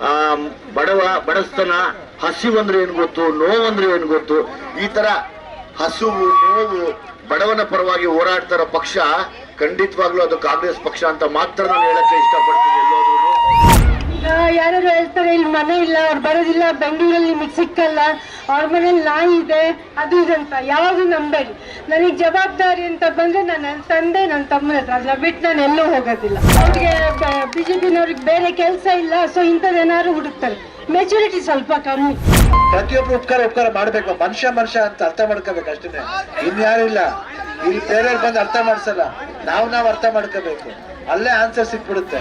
ಆ, ಬಡವ ಬಡಸ್ತನ ಹಸಿವಂದ್ರೆ ಏನು ಗೊತ್ತು ನೋವಂದ್ರೆ ಏನು ಗೊತ್ತು? ಈ ತರ ಹಸುವು ನೋವು ಬಡವನ ಪರವಾಗಿ ಹೋರಾಡ್ತಾರ ಪಕ್ಷ ಖಂಡಿತವಾಗ್ಲೂ ಅದು ಕಾಂಗ್ರೆಸ್ ಪಕ್ಷ ಅಂತ ಮಾತ್ರ ನಾನು ಹೇಳಕ್ಕೆ ಇಷ್ಟಪಡ್ತೀನಿ ಎಲ್ಲೋದ್ರೂ. ಯಾರು ಹೇಳ್ತಾರೆ, ಇಲ್ಲಿ ಮನೆ ಇಲ್ಲ, ಅವ್ರು ಬರೋದಿಲ್ಲ, ಬೆಂಗಳೂರಲ್ಲಿ ನಿಮಗೆ ಸಿಕ್ಕಲ್ಲ, ಅವ್ರ ಮನೇಲಿ ನಾಯಿ ಇದೆ, ಅದು ಇದಂತ ಯಾವಾಗೂ ನಂಬೇಡಿ. ನನಗೆ ಜವಾಬ್ದಾರಿ ಅಂತ ಬಂದ್ರೆ ನಾನು ನನ್ನ ತಂದೆ ನನ್ನ ತಮ್ಮನ ಹತ್ರ. ಅದನ್ನ ಬಿಟ್ಟು ನಾನು ಎಲ್ಲೂ ಹೋಗೋದಿಲ್ಲ. ಅವ್ರಿಗೆ ಬಿ ಜೆ ಪಿನವ್ರಿಗೆ ಬೇರೆ ಕೆಲಸ ಇಲ್ಲ ಸೊ ಇಂಥದ್ದೇನಾದ್ರು ಹುಡುಕ್ತಾರೆ. ಮೆಚುರಿಟಿ ಸ್ವಲ್ಪ ಕಮ್ಮಿ. ಪ್ರತಿಯೊಬ್ರು ಉಪಕಾರ ಉಪಕಾರ ಮಾಡಬೇಕು. ಮನುಷ್ಯ ಮನುಷ್ಯ ಅಂತ ಅರ್ಥ ಮಾಡ್ಕೋಬೇಕು ಅಷ್ಟೇ. ಇನ್ಯಾರು ಇಲ್ಲ. ಇಲ್ಲಿ ಬೇರೆಯವ್ರು ಬಂದು ಅರ್ಥ ಮಾಡ್ಸಲ್ಲ. ನಾವು ನಾವು ಅರ್ಥ ಮಾಡ್ಕೋಬೇಕು. ಅಲ್ಲೇ ಆನ್ಸರ್ ಸಿಕ್ಬಿಡುತ್ತೆ.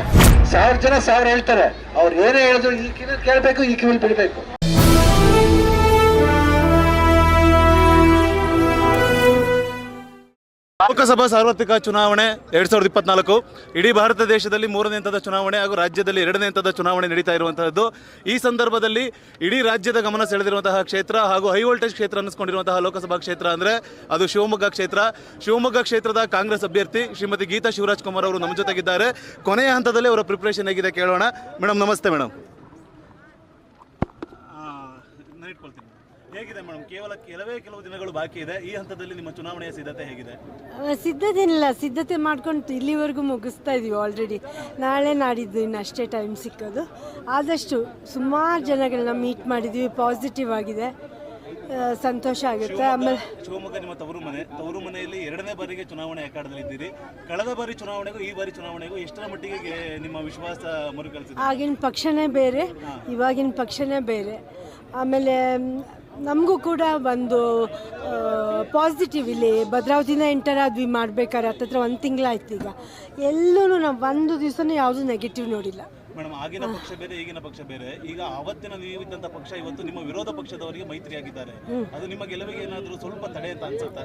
ಸಾವಿರ ಜನ ಸಾವಿರ ಹೇಳ್ತಾರೆ. ಅವ್ರು ಏನೇ ಹೇಳಿದ್ರು ಈ ಕಿವಿ ಕೇಳಬೇಕು ಈ ಕಿವಿಲಿ ಬಿಡ್ಬೇಕು. ಲೋಕಸಭಾ ಸಾರ್ವತ್ರಿಕ ಚುನಾವಣೆ ಎರಡ್ ಸಾವಿರದ ಇಪ್ಪತ್ನಾಲ್ಕು. ಇಡೀ ಭಾರತ ದೇಶದಲ್ಲಿ ಮೂರನೇ ಹಂತದ ಚುನಾವಣೆ ಹಾಗೂ ರಾಜ್ಯದಲ್ಲಿ ಎರಡನೇ ಹಂತದ ಚುನಾವಣೆ ನಡೀತಾ ಇರುವಂತಹದ್ದು. ಈ ಸಂದರ್ಭದಲ್ಲಿ ಇಡೀ ರಾಜ್ಯದ ಗಮನ ಸೆಳೆದಿರುವಂತಹ ಕ್ಷೇತ್ರ ಹಾಗೂ ಹೈ ವೋಲ್ಟೇಜ್ ಕ್ಷೇತ್ರ ಅನ್ನಿಸ್ಕೊಂಡಿರುವಂತಹ ಲೋಕಸಭಾ ಕ್ಷೇತ್ರ ಅಂದ್ರೆ ಅದು ಶಿವಮೊಗ್ಗ ಕ್ಷೇತ್ರ. ಶಿವಮೊಗ್ಗ ಕ್ಷೇತ್ರದ ಕಾಂಗ್ರೆಸ್ ಅಭ್ಯರ್ಥಿ ಶ್ರೀಮತಿ ಗೀತಾ ಶಿವರಾಜ್ ಕುಮಾರ್ ಅವರು ನಮ್ಮ ಜೊತೆಗಿದ್ದಾರೆ. ಕೊನೆಯ ಹಂತದಲ್ಲಿ ಅವರ ಪ್ರಿಪರೇಷನ್ ಹೇಗಿದೆ ಕೇಳೋಣ. ಮೇಡಮ್ ನಮಸ್ತೆ ಮೇಡಮ್ ಹೇಗಿದೆ ಮೇಡಮ್? ಕೇವಲ ಕೆಲವೇ ಕೆಲವು ದಿನಗಳು ಬಾಕಿ ಇದೆ. ಈ ಹಂತದಲ್ಲಿ ನಿಮ್ಮ ಚುನಾವಣೆಯ ಸಿದ್ಧತೆ ಹೇಗಿದೆ? ಸಿದ್ಧತೆ ಇಲ್ಲ ಸಿದ್ಧತೆ ಮಾಡ್ಕೊಂಡು ಇಲ್ಲಿವರೆಗೂ ಮುಗಿಸ್ತಾ ಇದೀವಿ ಆಲ್ರೆಡಿ ನಾಳೆ ನಾಡಿದ್ದು ಇನ್ನು ಅಷ್ಟೇ ಟೈಮ್ ಸಿಕ್ಕೋದು. ಆದಷ್ಟು ಸುಮಾರು ಜನಗಳನ್ನ ಮೀಟ್ ಮಾಡಿದ್ದೀವಿ ಪಾಸಿಟಿವ್ ಆಗಿದೆ. ಆ, ಸಂತೋಷ ಆಗುತ್ತೆ. ಆಮೇಲೆ ಶಿವಮೊಗ್ಗ ನಿಮ್ಮ ತವರು ಮನೆ ತವರು ಮನೆಯಲ್ಲಿ ಎರಡನೇ ಬಾರಿಗೆ ಚುನಾವಣೆ ಅಖಾಡದಲ್ಲಿದ್ದೀರಿ. ಕಳೆದ ಬಾರಿ ಚುನಾವಣೆಗೂ ಈ ಬಾರಿ ಚುನಾವಣೆಗೂ ಎಷ್ಟರ ಮಟ್ಟಿಗೆ ಗೆ- ನಿಮ್ಮ ವಿಶ್ವಾಸ ಮರುಕಳಿಸಿದೆ? ಆಗಿನ ಪಕ್ಷನೇ ಬೇರೆ ಇವಾಗಿನ ಪಕ್ಷನೇ ಬೇರೆ. ಆಮೇಲೆ ನಮಗೂ ಕೂಡ ಒಂದು ಪಾಸಿಟಿವ್ ಇಲ್ಲಿ. ಭದ್ರಾವತಿನ ಎಂಟರ್ ಆದ್ವಿ ಮಾಡ್ಬೇಕಾದ್ರೆ ಹತ್ತತ್ರ ಒಂದು ತಿಂಗಳಾಯ್ತು ಈಗ. ಎಲ್ಲೂ ನಾವು ಒಂದು ದಿವಸನೂ ಯಾವುದು ನೆಗೆಟಿವ್ ನೋಡಿಲ್ಲ. ಮೇಡಮ್ ಆಗಿನ ಪಕ್ಷ ಬೇರೆ ಈಗಿನ ಪಕ್ಷ ಬೇರೆ. ಈಗ ಅವತ್ತಿನ ನೀವಿದ್ದಂತ ಪಕ್ಷ ಇವತ್ತು ನಿಮ್ಮ ವಿರೋಧ ಪಕ್ಷದವರಿಗೆ ಮೈತ್ರಿಯಾಗಿದ್ದಾರೆ. ಅದು ನಿಮ್ಮ ಗೆಲುವಿಗೆ ಏನಾದರೂ ಸ್ವಲ್ಪ ತಡೆ ಅಂತ ಅನ್ಸುತ್ತಾ?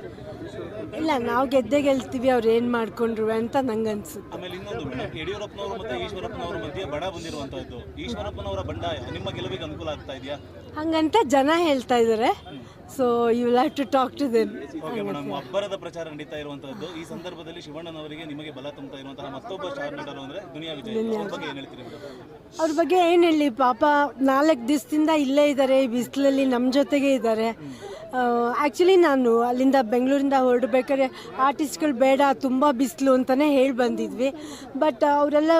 ಇಲ್ಲ ನಾವು ಗೆದ್ದೆ ಗೆಲ್ತೀವಿ ಅವ್ರು ಏನು ಮಾಡ್ಕೊಂಡ್ರು ಅಂತ ನಂಗೆ ಅನ್ಸುತ್ತೆ ಆಮೇಲೆ ಇನ್ನೊಂದು ಮೇಡಮ್ ಯಡಿಯೂರಪ್ಪನವರು ಮತ್ತೆ ಈಶ್ವರಪ್ಪನವರ ಮಧ್ಯೆ ಬಡ ಬಂದಿರುವಂತಹದ್ದು. ಈಶ್ವರಪ್ಪನವರ ಬಂಡಾಯ ನಿಮ್ಮ ಗೆಲುವಿಗೆ ಅನುಕೂಲ ಆಗ್ತಾ ಇದೆಯಾ? ಹಂಗಂತ ಜನ ಹೇಳ್ತಾ ಇದ್ದಾರೆ so you have to talk to them okay madam ಅಬ್ಬರದ ಪ್ರಚಾರ ನಡೀತಾ ಇರುವಂತದ್ದು ಈ ಸಂದರ್ಭದಲ್ಲಿ ಶಿವಣ್ಣನವರಿಗೆ ನಿಮಗೆ ಬಲ ತುಂಬುತ್ತಾ ಇರುವಂತಹ ಮತ್ತೊಬ್ಬ ಸ್ಟಾರ್ ನಟರು ಅಂದ್ರೆ ದುನಿಯಾ ವಿಜಯ್. ಅವ್ರ ಬಗ್ಗೆ ಏನು ಹೇಳ್ತೀರಿ ಅವ್ರ ಬಗ್ಗೆ ಏನು ಹೇಳಿ? ಪಾಪ ನಾಲ್ಕು ದಿವಸದಿಂದ ಇಲ್ಲೇ ಇದ್ದಾರೆ ಈ ಬಿಸಿಲಲ್ಲಿ ನಮ್ಮ ಜೊತೆಗೆ ಇದ್ದಾರೆ ಆ್ಯಕ್ಚುಲಿ ನಾನು ಅಲ್ಲಿಂದ ಬೆಂಗಳೂರಿಂದ ಹೊರಡಬೇಕಾದ್ರೆ ಆರ್ಟಿಸ್ಟ್ಗಳು ಬೇಡ, ತುಂಬ ಬಿಸಿಲು ಅಂತಲೇ ಹೇಳಿ ಬಂದಿದ್ವಿ. ಬಟ್ ಅವರೆಲ್ಲ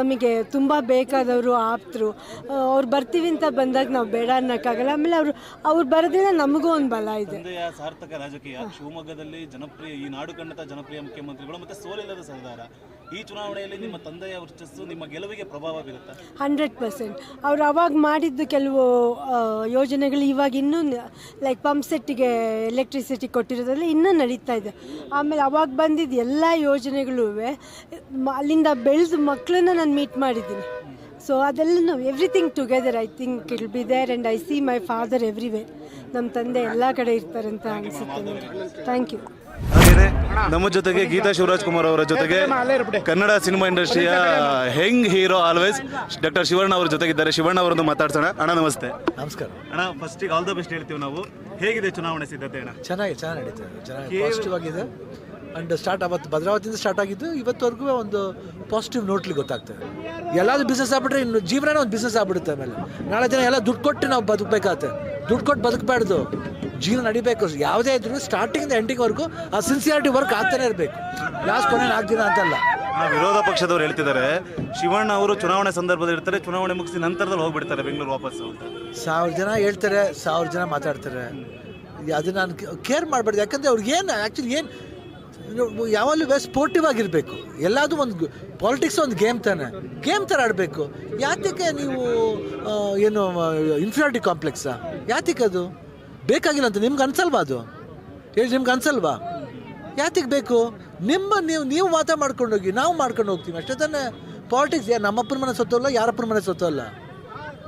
ನಮಗೆ ತುಂಬ ಬೇಕಾದವರು ಆಪ್ತರು. ಅವ್ರು ಬರ್ತೀವಿ ಅಂತ ಬಂದಾಗ ನಾವು ಬೇಡ ಅನ್ನೋಕ್ಕಾಗಲ್ಲ. ಆಮೇಲೆ ಅವರು, ಅವ್ರು ಬರೋದ್ರಿಂದ ನಮಗೂ ಒಂದು ಬಲ ಇದೆ. ಸಾರ್ಥಕ ರಾಜಕೀಯ. ಶಿವಮೊಗ್ಗದಲ್ಲಿ ಜನಪ್ರಿಯ, ಈ ನಾಡು ಕಂಡಂಥ ಜನಪ್ರಿಯ ಮುಖ್ಯಮಂತ್ರಿಗಳು ಮತ್ತು ಸೋಲಿಲ್ಲದ ಸರ್ದಾರ. ಈ ಚುನಾವಣೆಯಲ್ಲಿ ನಿಮ್ಮ ತಂದೆಯ ವರ್ಚಸ್ಸು ನಿಮ್ಮ ಗೆಲುವಿಗೆ ಪ್ರಭಾವ ಬೀರುತ್ತೆ? Hundred percent. ಅವ್ರು ಅವಾಗ ಮಾಡಿದ್ದು ಕೆಲವು ಯೋಜನೆಗಳು ಇವಾಗ ಇನ್ನೂ ಲೈಕ್ ಪಂಪ್ ಸೆಟ್ಟಿಗೆ ಎಲೆಕ್ಟ್ರಿಸಿಟಿ ಕೊಟ್ಟಿರೋದ್ರಲ್ಲಿ ಇನ್ನೂ ನಡೀತಾ ಇದೆ. ಆಮೇಲೆ ಅವಾಗ ಬಂದಿದ್ದ ಎಲ್ಲ ಯೋಜನೆಗಳು ಅಲ್ಲಿಂದ ಬೆಳೆದು ಮಕ್ಕಳನ್ನ ನಾನು ಮೀಟ್ ಮಾಡಿದ್ದೀನಿ. ಸೊ ಅದೆಲ್ಲ everything together I think I'll be there and I see my father everywhere ನಮ್ಮ ತಂದೆ ಎಲ್ಲ ಕಡೆ ಇರ್ತಾರೆ ಅಂತ ಅನಿಸುತ್ತೆ ಥ್ಯಾಂಕ್ ಯು ನಮ್ಮ ಜೊತೆಗೆ ಗೀತಾ ಶಿವರಾಜ್ ಕುಮಾರ್ ಅವರ ಜೊತೆಗೆ ಕನ್ನಡ ಸಿನಿಮಾ ಇಂಡಸ್ಟ್ರಿಯ ಹೆಂಗ್ ಹೀರೋ ಆಲ್ವೇಸ್? ಡಾಕ್ಟರ್ ಶಿವಣ್ಣ ಅವರ ಜೊತೆಗಿದ್ದಾರೆ. ಶಿವಣ್ಣ ಅವರನ್ನು ಮಾತಾಡ್ಸೋಣ. ಅಣ್ಣ ನಮಸ್ತೆ. ನಮಸ್ಕಾರ. ಅಣ್ಣ ಫಸ್ಟ್ ಆಲ್ ದ ಬೆಸ್ಟ್ ಹೇಳ್ತೀವಿ ನಾವು. ಹೇಗಿದೆ ಚುನಾವಣೆ ಸಿದ್ಧತೆ ಅಣ್ಣ? ಚೆನ್ನಾಗಿ ಚೆನ್ನಾಗಿ ನಡೀತದೆ ಚೆನ್ನಾಗಿ ಪಾಸಿಟಿವ್ ಆಗಿದೆ. ಅಂಡ್ ಸ್ಟಾರ್ಟ್ ಅವತ್ತು ಭದ್ರಾವತಿಯಿಂದ ಸ್ಟಾರ್ಟ್ ಆಗಿದ್ದು ಇವತ್ತುವರೆಗೂ ಒಂದು ಪಾಸಿಟಿವ್ ನೋಟ್ಲಿ ಗೊತ್ತಾಗ್ತದೆ ಎಲ್ಲಾದ್ರೂ ಬಿಸ್ನೆಸ್ ಆಗ್ಬಿಟ್ರೆ ಇನ್ನು ಜೀವನ ಒಂದು ಬಿಸ್ನೆಸ್ ಆಗ್ಬಿಡುತ್ತೆ ಆಮೇಲೆ. ನಾಳೆ ದಿನ ಎಲ್ಲ ದುಡ್ಡು ಕೊಟ್ಟು ನಾವು ಬದುಕಬೇಕಾಗತ್ತೆ. ದುಡ್ಡು ಕೊಟ್ಟು ಬದುಕಬಾರ್ದು. ಜೀವನ ನಡಿಬೇಕು. ಯಾವುದೇ ಇದ್ರೂ ಸ್ಟಾರ್ಟಿಂಗ್ ಎಂಡಿಂಗ್ವರೆಗೂ ಆ ಸಿನ್ಸಿಯಾರಿಟಿ ವರ್ಕ್ ಆಗ್ತಾನೆ ಇರಬೇಕು. ಲಾಸ್ಟ್ ಕೊನೆ ನಾಲ್ಕು ದಿನ ಅಂತಲ್ಲ. ವಿರೋಧ ಪಕ್ಷದವರು ಹೇಳ್ತಿದ್ದಾರೆ ಶಿವಣ್ಣ ಅವರು ಚುನಾವಣೆ ಸಂದರ್ಭದಲ್ಲಿ ಇರ್ತಾರೆ ಚುನಾವಣೆ ಮುಗಿಸಿ ನಂತರದಲ್ಲಿ ಹೋಗ್ಬಿಡ್ತಾರೆ ಬೆಂಗಳೂರು ವಾಪಸ್ ಅಂತ. ಸಾವಿರ ಜನ ಹೇಳ್ತಾರೆ ಸಾವಿರ ಜನ ಮಾತಾಡ್ತಾರೆ. ಅದು ನಾನು ಕೇರ್ ಮಾಡಬಾರ್ದು. ಯಾಕಂದರೆ ಅವ್ರಿಗೆ ಏನು ಆ್ಯಕ್ಚುಲಿ ಏನು ಯಾವಾಗಲೂ ಸ್ಪೋರ್ಟಿವ್ ಆಗಿರಬೇಕು. ಎಲ್ಲಾದರೂ ಒಂದು ಪಾಲಿಟಿಕ್ಸ್ ಒಂದು ಗೇಮ್ ತಾನೆ. ಗೇಮ್ ಥರ ಆಡಬೇಕು. ಯಾತಕ್ಕೆ ನೀವು ಏನು ಇನ್ಫ್ರಾಟಿ ಕಾಂಪ್ಲೆಕ್ಸಾ ಯಾತಕ್ಕೆ ಅದು? ಬೇಕಾಗಿಲ್ಲ ಅಂತ ನಿಮ್ಗೆ ಅನ್ಸಲ್ವಾ ಅದು? ಹೇಳಿ ನಿಮ್ಗೆ ಅನ್ಸಲ್ವಾ? ಯಾತಿಗೆ ಬೇಕು? ನಿಮ್ಮ ನೀವು ನೀವು ಮಾತಾ ಮಾಡ್ಕೊಂಡೋಗಿ ನಾವು ಮಾಡ್ಕೊಂಡು ಹೋಗ್ತೀವಿ. ಅಷ್ಟೇ ತಾನೇ. ಪಾಲಿಟಿಕ್ಸ್ ನಮ್ಮಪ್ಪನ ಮನೆ ಸೊತ್ತಲ್ಲ ಯಾರಪ್ಪನ ಮನೆ ಸೊತ್ತಲ್ಲ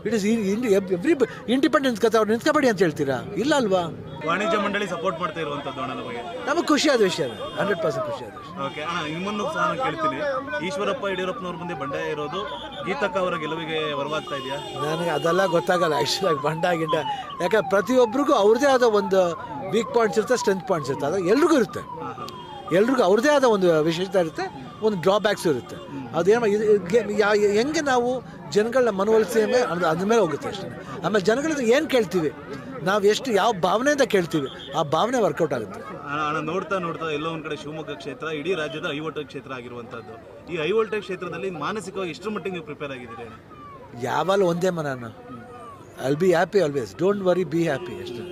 ಇಟ್ ಇಸ್ ಎವ್ರಿ ಇಂಡಿಪೆಂಡೆನ್ಸ್ ಕತೆ ಅವ್ರು ನಿಂತ್ಕೊಬೇಡಿ ಅಂತ ಹೇಳ್ತೀರಾ? ಇಲ್ಲ ಅಲ್ವಾ? ವಾಣಿಜ್ಯ ಮಂಡಳಿ ಸಪೋರ್ಟ್ ಮಾಡ್ತಾ ಇರುವಂತದ್ದು ಅಣ್ಣನ ಬಗ್ಗೆ. ನಮಗೆ ಖುಷಿ ಆದ ವಿಷಯ ಅದು. ಹಂಡ್ರೆಡ್ ಪರ್ಸೆಂಟ್ ಖುಷಿ ಆದ ವಿಷಯ. ಓಕೆ ಅಣ್ಣ ನಿಮ್ಮನ್ನು ಸಹ ನಾನು ಕೇಳ್ತೀನಿ. ಈಶ್ವರಪ್ಪ ಯಡಿಯೂರಪ್ಪನವ್ರ ಮುಂದೆ ಬಂಡಾಯ ಇರೋದು. ಗೀತಕ್ಕ ಅವರ ಗೆಲುವಿಗೆ ವರವಾಗ್ತಾ ಇದೆಯಾ? ನನಗೆ ಅದೆಲ್ಲ ಗೊತ್ತಾಗಲ್ಲ ಆ್ಯಕ್ಚುಲಾಗಿ ಬಂಡ ಗಿಂಡ ಯಾಕಂದ್ರೆ ಪ್ರತಿಯೊಬ್ಬರಿಗೂ ಅವ್ರದ್ದೇ ಆದ ಒಂದು ವೀಕ್ ಪಾಯಿಂಟ್ಸ್ ಇರುತ್ತೆ ಸ್ಟ್ರೆಂತ್ ಪಾಯಿಂಟ್ಸ್ ಇರುತ್ತೆ. ಅದು ಎಲ್ರಿಗೂ ಇರುತ್ತೆ. ಎಲ್ರಿಗೂ ಅವ್ರದ್ದೇ ಆದ ಒಂದು ವಿಶೇಷತೆ ಇರುತ್ತೆ ಒಂದು ಡ್ರಾಬ್ಯಾಕ್ಸ್ ಇರುತ್ತೆ. ಅದೇನೋ ಹೆಂಗೆ ನಾವು ಜನಗಳನ್ನ ಮನವೊಲಿಸಿ ಅದು ಅದ್ರ ಮೇಲೆ ಹೋಗುತ್ತೆ ಅಷ್ಟೇ. ಆಮೇಲೆ ಜನಗಳಿಂದ ಏನು ಕೇಳ್ತೀವಿ? ನಾವು ಎಷ್ಟು ಯಾವ ಭಾವನೆಯಿಂದ ಕೇಳ್ತೀವಿ ಆ ಭಾವನೆ ವರ್ಕೌಟ್ ಆಗುತ್ತೆ. ನೋಡ್ತಾ ನೋಡ್ತಾ ಎಲ್ಲೋ ಒಂದು ಕಡೆ ಶಿವಮೊಗ್ಗ ಕ್ಷೇತ್ರ ಇಡೀ ರಾಜ್ಯದ ಐವೋಲ್ಟೇಜ್ ವೋಲ್ಟೇಜ್ ಕ್ಷೇತ್ರ ಆಗಿರುವಂಥದ್ದು ಈ ಐವೋಲ್ಟೇಜ್ ವೋಲ್ಟೇಜ್ ಕ್ಷೇತ್ರದಲ್ಲಿ ಮಾನಸಿಕವಾಗಿ ಎಷ್ಟು ಮಟ್ಟಿಗೆ ನೀವು ಪ್ರಿಪೇರ್ ಆಗಿದ್ದೀರಿ ಯಾವಾಗಲೂ ಒಂದೇ ಮನ I'll be happy always don't worry be happy ಅಷ್ಟೇ.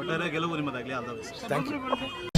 ಒಟ್ಟಾರೆ ಗೆಲುವು ನಿಮ್ಮದಾಗಲಿ. Thank you